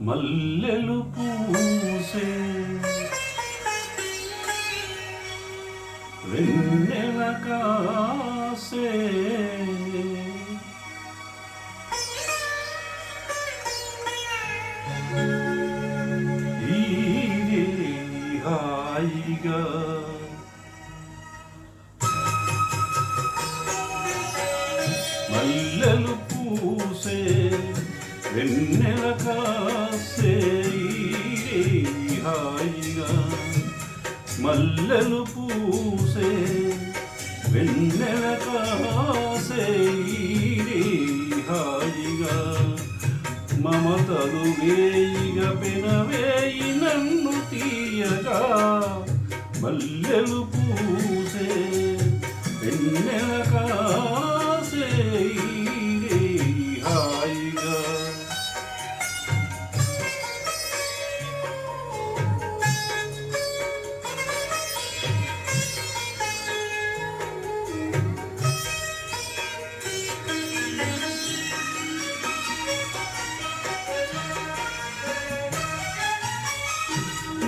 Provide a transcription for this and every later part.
మల్లెలు పూసే. వెన్నెల కాసే. హాయిగా. మల్లెలు పూసే. వెన్నెల కాసే హాయిగా మల్లెలు పూసే వెన్నెల కాసే హాయిగా మమతలు వేయిగ పెనవేయి నన్ను తీయగా మల్లెలు పూసే వెన్నెల కాసే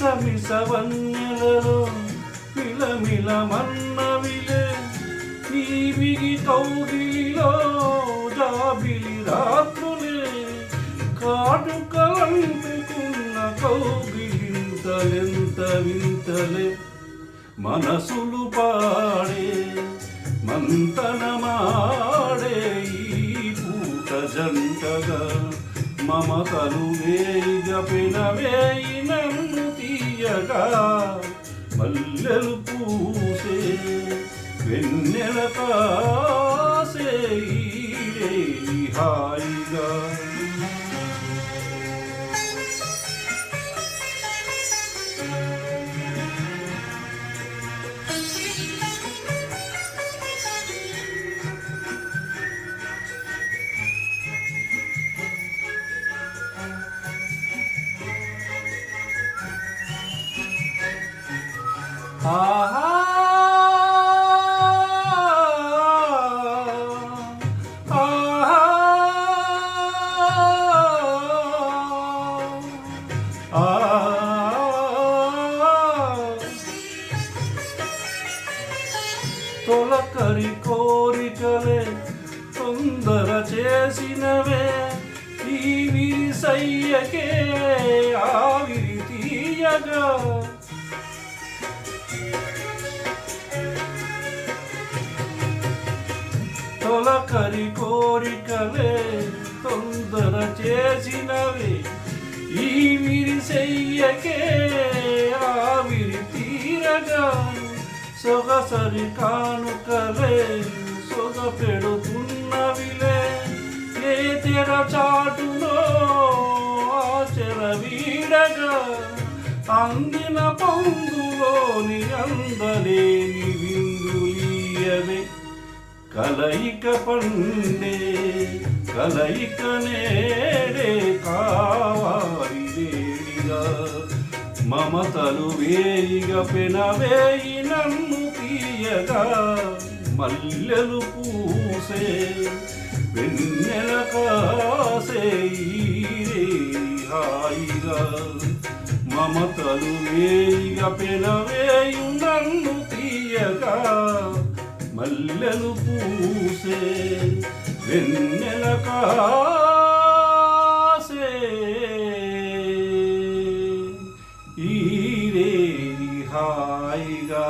సమిసవన్యలలో మిస వన్యలలో మిలమిల మన్నవిలే. నీ బిగి కౌగిలిలో జాబిలి రాత్రులే. కాటుకలంటుకున్న కౌగిలింతలెంత వింతలే మనసులు పాడే మంతనమాడే ఈ పూట జంటగా మమతలు వేయిగ పెనవేయి తీయగా మల్లెలు పూసే వెన్నెల కాసే హాయిగా. తొలకరి కోరికలే తొందర చేసినవే ఈ విరిసయ్యకే ఆవిరి తీయగా. తొలకరి కోరికలే తొందర చేసినవి. ఈ విరిసెయ్యకే ఆవిరి తీరగా సొగసరి కానుకలే సొగ పెడుతున్నవిలే. ఏ తెర చాటులో ఆచర వీడగా అందిన పొందులోని అందలేని విందులీయవే కలయిక పండే కలయిక నేడే కావాలి మమతలు వేయిగ పెనవేయి నన్ను తీయగా. మల్లెలు పూసే వెన్నెల కాసే హాయిగా. మమతలు వేయిగ పెనవేయు నన్ను తీయగా. మల్లెలు పూసే వెన్నెల కాసే. ఈరే హాయిగా